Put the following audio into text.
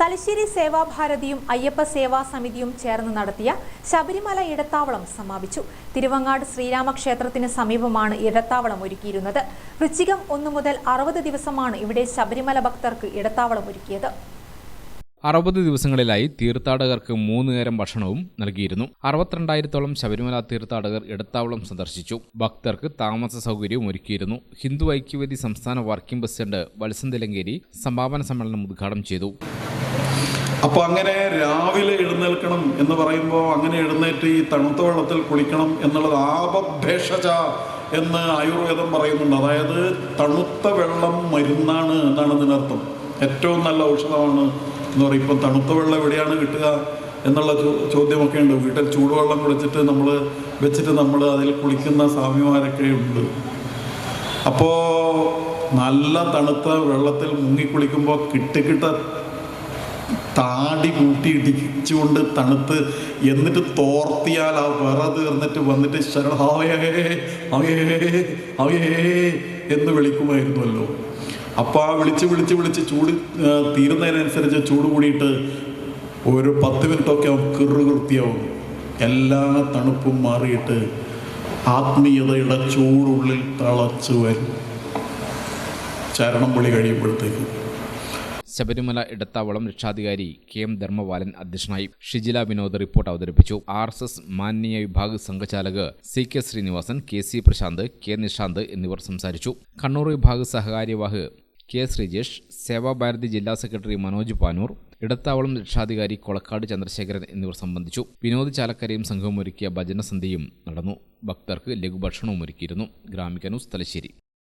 തലശ്ശേരി സേവാഭാരതിയും അയ്യപ്പ സേവാ സമിതിയും ചേർന്ന് നടത്തിയ ശബരിമല ഇടത്താവളം സമാപിച്ചു. തിരുവങ്ങാട് ശ്രീരാമക്ഷേത്രത്തിന് സമീപമാണ് ഇടത്താവളം ഒരുക്കിയിരുന്നത്. വൃശ്ചികം ഒന്നു മുതൽ അറുപത് ദിവസമാണ് ഇവിടെ ശബരിമല ഭക്തർക്ക് ഇടത്താവളം ഒരുക്കിയത്. അറുപത് ദിവസങ്ങളിലായി തീർത്ഥാടകർക്ക് മൂന്ന് നേരം ഭക്ഷണവും നൽകിയിരുന്നു. അറുപത്തിരണ്ടായിരത്തോളം ശബരിമല തീർത്ഥാടകർ ഇടത്താവളം സന്ദർശിച്ചു. ഭക്തർക്ക് താമസ സൗകര്യവും ഒരുക്കിയിരുന്നു. ഹിന്ദു ഐക്യവേദി സംസ്ഥാന വർക്കിംഗ് പ്രസിഡന്റ് വത്സന്തിലങ്കേരി സമാപന സമ്മേളനം ഉദ്ഘാടനം ചെയ്തു. അപ്പോൾ അങ്ങനെ രാവിലെ എഴുന്നേൽക്കണം എന്ന് പറയുമ്പോൾ അങ്ങനെ എഴുന്നേറ്റ് ഈ തണുത്ത വെള്ളത്തിൽ കുളിക്കണം എന്നുള്ളത് ആപഭേഷജ എന്ന് ആയുർവേദം പറയുന്നുണ്ട്. അതായത് തണുത്ത വെള്ളം മരുന്നാണ് എന്നാണ് ഇതിനർത്ഥം. ഏറ്റവും നല്ല ഔഷധമാണ് എന്ന് പറയും. ഇപ്പം തണുത്ത വെള്ളം എവിടെയാണ് കിട്ടുക എന്നുള്ള ചോദ്യമൊക്കെ ഉണ്ട്. വീട്ടിൽ ചൂടുവെള്ളം കുളിച്ചിട്ട് നമ്മൾ വെച്ചിട്ട് നമ്മൾ അതിൽ കുളിക്കുന്ന സ്വാമിമാരൊക്കെ ഉണ്ട്. അപ്പോൾ നല്ല തണുത്ത വെള്ളത്തിൽ മുങ്ങി മുങ്ങിക്കുളിക്കുമ്പോൾ കിട്ടുകിട്ട താടി കൂട്ടി ഇടിച്ചുകൊണ്ട് തണുത്ത് എന്നിട്ട് തോർത്തിയാൽ ആ വിറ തീർന്നിട്ട് വന്നിട്ട് ശരണാവയേ അവയേ അവയേ എന്ന് വിളിക്കുമായിരുന്നുവല്ലോ അപ്പോൾ ആ വിളിച്ച് വിളിച്ച് വിളിച്ച് ചൂട് തീരുന്നതിനനുസരിച്ച് ചൂട് കൂടിയിട്ട് ഒരു പത്ത് മിനിറ്റൊക്കെ അവൻ കിറുകൃത്യാവും എല്ലാ തണുപ്പും മാറിയിട്ട് ആത്മീയതയുടെ ചൂടുള്ളിൽ തളച്ചു വരും. ചരണം വിളി കഴിയുമ്പോഴത്തേക്ക്. ശബരിമല ഇടത്താവളം രക്ഷാധികാരി കെ എം ധർമ്മപാലൻ അധ്യക്ഷനായി ഷിജില വിനോദ് റിപ്പോർട്ട് അവതരിപ്പിച്ചു. ആർ എസ് എസ് മാന്യ വിഭാഗ് സംഘചാലക് C K Srinivasan K C Prashanth K Nishanth എന്നിവർ സംസാരിച്ചു. കണ്ണൂർ വിഭാഗ് സഹകാര്യവാഹ് കെ ശ്രീജേഷ് സേവാഭാരതി ജില്ലാ സെക്രട്ടറി മനോജ് പാനൂർ ഇടത്താവളം രക്ഷാധികാരി കൊളക്കാട് ചന്ദ്രശേഖരൻ എന്നിവർ സംബന്ധിച്ചു. വിനോദ് ചാലക്കരയും സംഘവും ഒരുക്കിയ ഭജനസന്ധ്യയും നടന്നു. ഭക്തർക്ക് ലഘുഭക്ഷണവും ഒരുക്കിയിരുന്നു. ഗ്രാമിക തലശ്ശേരി.